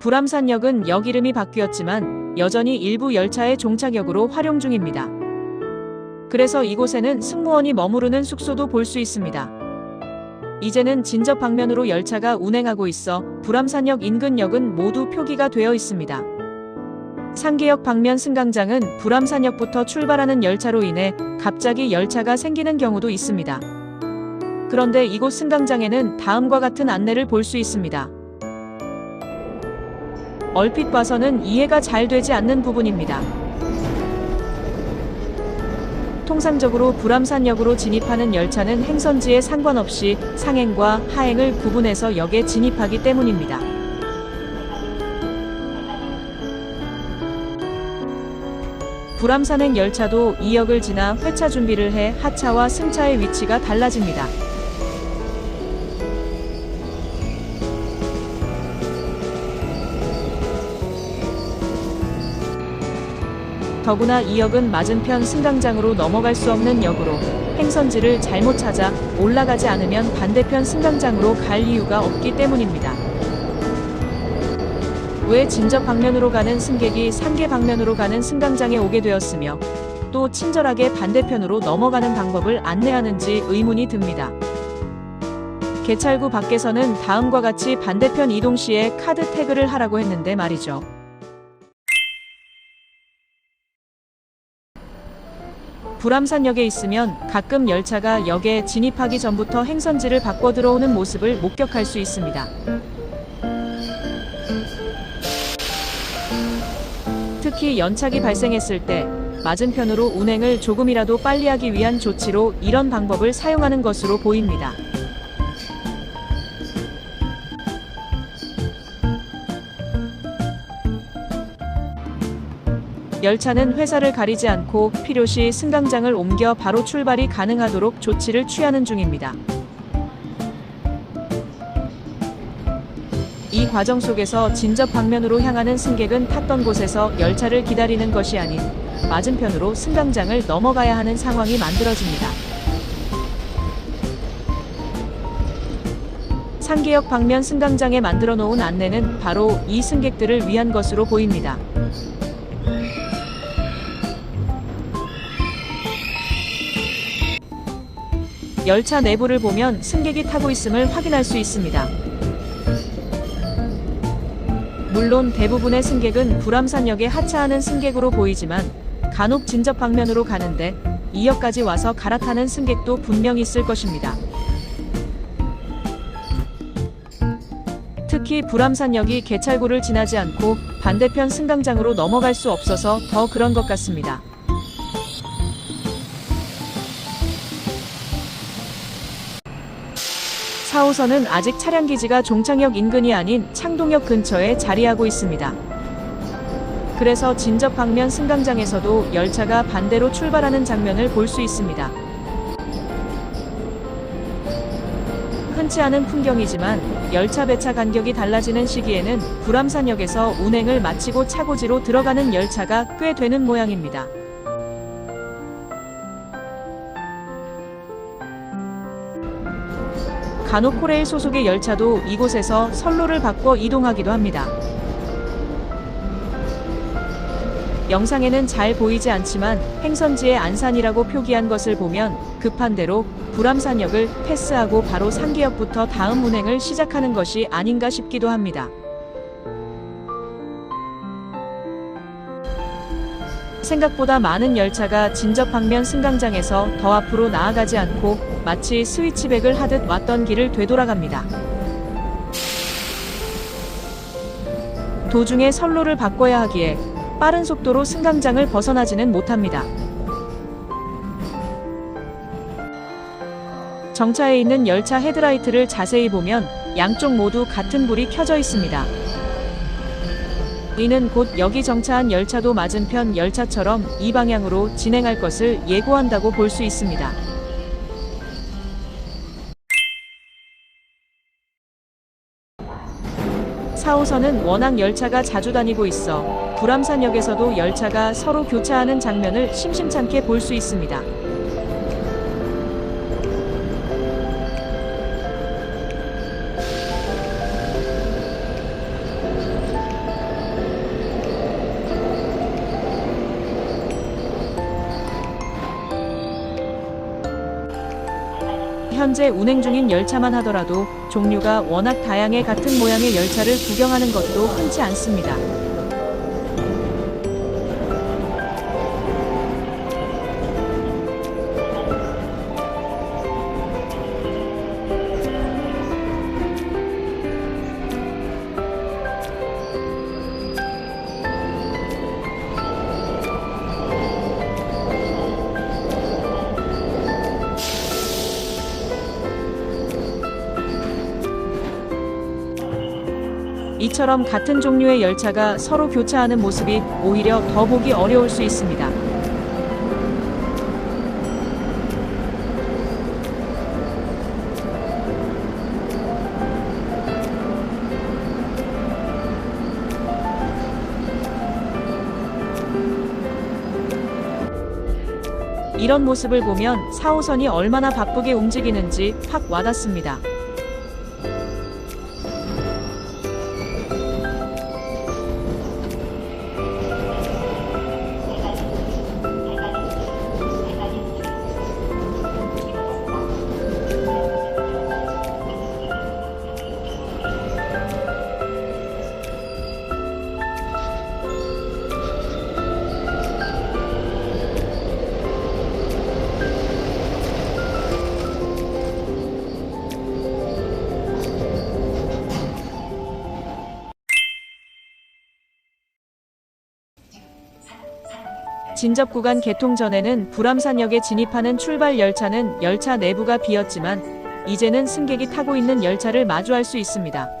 불암산역은 역 이름이 바뀌었지만 여전히 일부 열차의 종착역으로 활용 중입니다. 그래서 이곳에는 승무원이 머무르는 숙소도 볼 수 있습니다. 이제는 진접 방면으로 열차가 운행하고 있어 불암산역 인근 역은 모두 표기가 되어 있습니다. 상계역 방면 승강장은 불암산역부터 출발하는 열차로 인해 갑자기 열차가 생기는 경우도 있습니다. 그런데 이곳 승강장에는 다음과 같은 안내를 볼 수 있습니다. 얼핏 봐서는 이해가 잘 되지 않는 부분입니다. 통상적으로 불암산역으로 진입하는 열차는 행선지에 상관없이 상행과 하행을 구분해서 역에 진입하기 때문입니다. 불암산행 열차도 이 역을 지나 회차 준비를 해 하차와 승차의 위치가 달라집니다. 더구나 이 역은 맞은편 승강장으로 넘어갈 수 없는 역으로 행선지를 잘못 찾아 올라가지 않으면 반대편 승강장으로 갈 이유가 없기 때문입니다. 왜 진접 방면으로 가는 승객이 상계 방면으로 가는 승강장에 오게 되었으며 또 친절하게 반대편으로 넘어가는 방법을 안내하는지 의문이 듭니다. 개찰구 밖에서는 다음과 같이 반대편 이동 시에 카드 태그를 하라고 했는데 말이죠. 불암산역에 있으면 가끔 열차가 역에 진입하기 전부터 행선지를 바꿔 들어오는 모습을 목격할 수 있습니다. 특히 연착이 발생했을 때 맞은편으로 운행을 조금이라도 빨리 하기 위한 조치로 이런 방법을 사용하는 것으로 보입니다. 열차는 회사를 가리지 않고 필요시 승강장을 옮겨 바로 출발이 가능하도록 조치를 취하는 중입니다. 이 과정 속에서 진접 방면으로 향하는 승객은 탔던 곳에서 열차를 기다리는 것이 아닌 맞은편으로 승강장을 넘어가야 하는 상황이 만들어집니다. 상계역 방면 승강장에 만들어 놓은 안내는 바로 이 승객들을 위한 것으로 보입니다. 열차 내부를 보면 승객이 타고 있음을 확인할 수 있습니다. 물론 대부분의 승객은 불암산역에 하차하는 승객으로 보이지만 간혹 진접 방면으로 가는데 2역까지 와서 갈아타는 승객도 분명 있을 것입니다. 특히 불암산역이 개찰구를 지나지 않고 반대편 승강장으로 넘어갈 수 없어서 더 그런 것 같습니다. 4호선은 아직 차량 기지가 종착역 인근이 아닌 창동역 근처에 자리하고 있습니다. 그래서 진접 방면 승강장에서도 열차가 반대로 출발하는 장면을 볼 수 있습니다. 흔치 않은 풍경이지만 열차 배차 간격이 달라지는 시기에는 불암산역에서 운행을 마치고 차고지로 들어가는 열차가 꽤 되는 모양입니다. 간혹 코레일 소속의 열차도 이곳에서 선로를 바꿔 이동하기도 합니다. 영상에는 잘 보이지 않지만 행선지에 안산이라고 표기한 것을 보면 급한 대로 불암산역을 패스하고 바로 상계역부터 다음 운행을 시작하는 것이 아닌가 싶기도 합니다. 생각보다 많은 열차가 진접 방면 승강장에서 더 앞으로 나아가지 않고 마치 스위치백을 하듯 왔던 길을 되돌아갑니다. 도중에 선로를 바꿔야 하기에 빠른 속도로 승강장을 벗어나지는 못합니다. 정차에 있는 열차 헤드라이트를 자세히 보면 양쪽 모두 같은 불이 켜져 있습니다. 이는 곧 여기 정차한 열차도 맞은편 열차처럼 이 방향으로 진행할 것을 예고한다고 볼 수 있습니다. 4호선은 워낙 열차가 자주 다니고 있어 불암산역에서도 열차가 서로 교차하는 장면을 심심찮게 볼 수 있습니다. 현재 운행 중인 열차만 하더라도 종류가 워낙 다양해 같은 모양의 열차를 구경하는 것도 흔치 않습니다. 이처럼 같은 종류의 열차가 서로 교차하는 모습이 오히려 더 보기 어려울 수 있습니다. 이런 모습을 보면 4호선이 얼마나 바쁘게 움직이는지 확 와닿습니다. 진접 구간 개통 전에는 불암산역에 진입하는 출발 열차는 열차 내부가 비었지만 이제는 승객이 타고 있는 열차를 마주할 수 있습니다.